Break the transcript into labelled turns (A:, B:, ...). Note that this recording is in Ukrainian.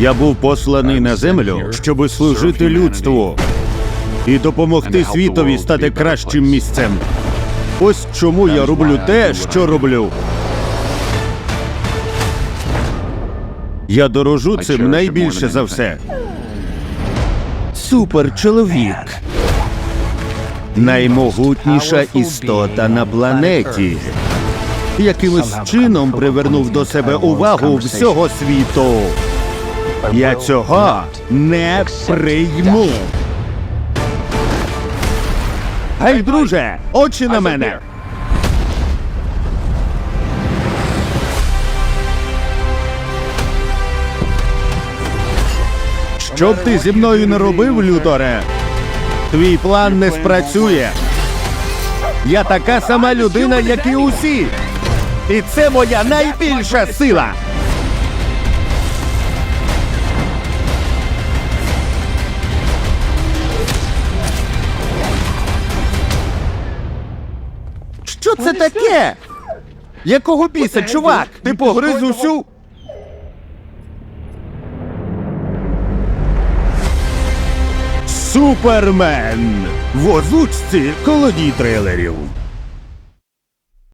A: Я був посланий на землю, щоби служити людству і допомогти світові стати кращим місцем. Ось чому я роблю те, що роблю. Я дорожу цим найбільше за все. Суперчоловік. Наймогутніша істота на планеті. Якимось чином привернув до себе увагу всього світу. Я цього не прийму. Гей, друже, очі на мене. Що б ти зі мною не робив, Люторе, твій план не спрацює. Я така сама людина, як і усі. І це моя найбільша сила. Що це таке? Якого біса, чувак? Ти погриз усю? Супермен в озвучці колоній трейлерів.